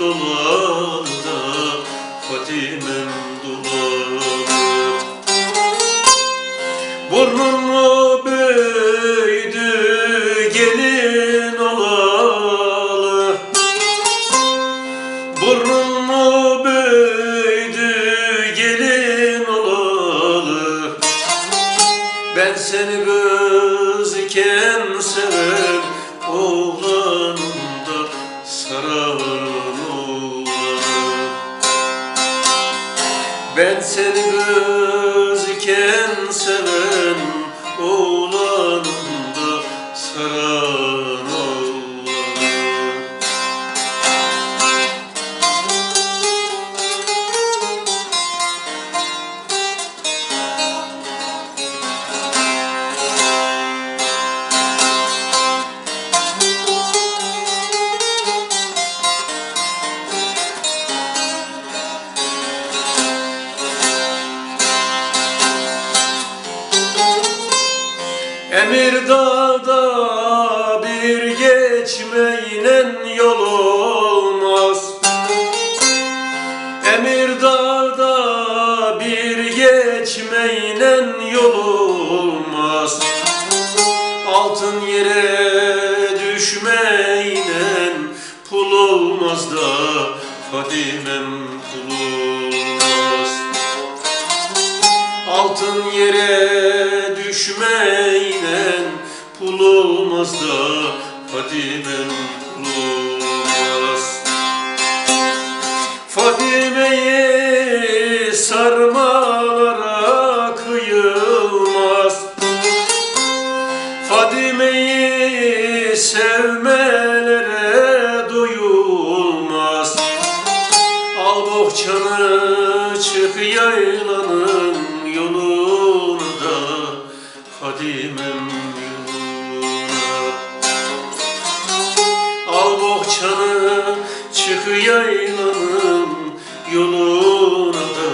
dolanda Fatime'm dolanır Burnunu büyüdü gelin olalı. Burnunu büyüdü gelin olalı. Ben seni gözüken severim. Ben seni gözken seven Emirdağ'da bir geçmeyle yol olmaz. Emirdağ'da bir geçmeyle yol olmaz. Altın yere düşmeyle pul olmaz da Fadimem pul olmaz. Altın yere düşmeyle pul olmaz da Fadimem pul olmaz Fadime'yi sarmalara kıyılmaz. Fadime'yi sevmelere doyulmaz Al bohçanı çık yaylanın yoluna bohçanı çık yaylanın yoluna da